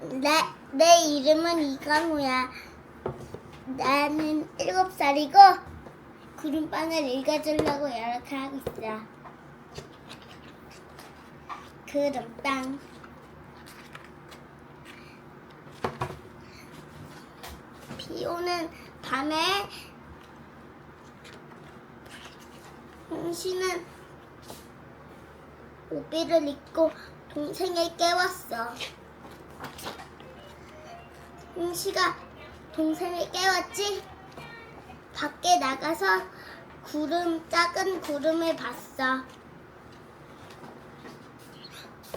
내, 내 이름은 이강우야. 나는 일곱 살이고 구름빵을 읽어주려고 이렇게 하고 있어. 구름빵. 비 오는 밤에 홍시는 우비를 입고 동생을 깨웠어. 홍시가 동생을 깨웠지? 밖에 나가서 구름, 작은 구름을 봤어.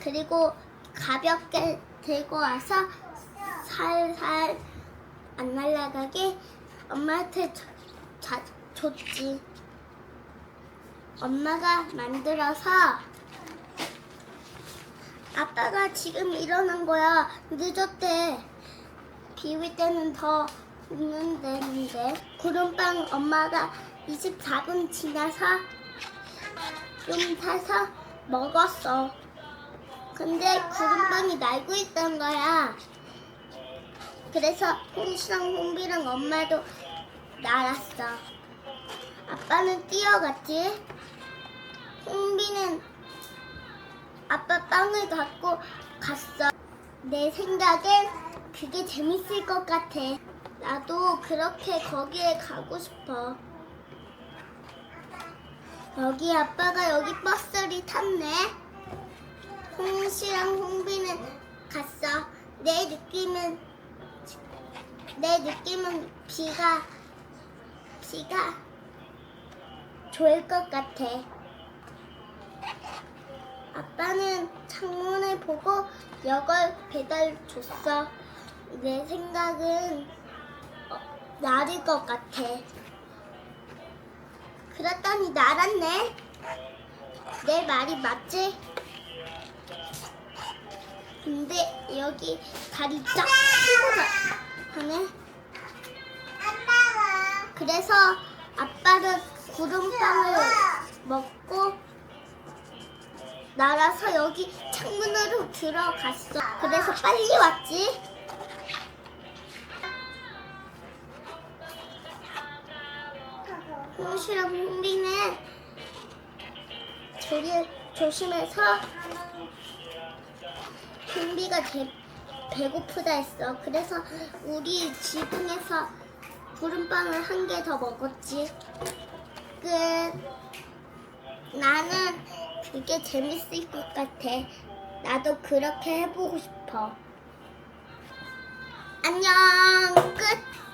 그리고 가볍게 들고 와서 살살 안 날아가게 엄마한테 줘- 자- 줬지. 엄마가 만들어서 아빠가 지금 일어난 거야. 늦었대. 비올 때는 더 늦는 데인데. 구름빵 엄마가 24분 지나서 좀 타서 먹었어. 근데 구름빵이 날고 있던 거야. 그래서 홍시랑 홍비랑 엄마도 날았어. 아빠는 뛰어갔지. 홍비는 아빠 빵을 갖고 갔어. 내 생각엔 그게 재밌을 것 같아. 나도 그렇게 거기에 가고 싶어. 여기 아빠가 여기 버스를 탔네. 홍시랑 홍비는 갔어. 내 느낌은 내 느낌은 비가 비가 좋을 것 같아. 아빠는 창문을 보고 역을 배달 줬어. 내 생각은 어, 날일 것 같아. 그랬더니 날았네. 내 말이 맞지? 근데 여기 다리 쫙 펴고 하네. 그래서 아빠는 구름빵을 날아서 여기 창문으로 들어갔어. 그래서 빨리 왔지. 홍시랑 홍비는 저기 조심해서 홍비가 제, 배고프다 했어. 그래서 우리 지붕에서 구름빵을 한 개 더 먹었지. 끝. 나는 그게 재밌을 것 같아. 나도 그렇게 해보고 싶어. 안녕. 끝.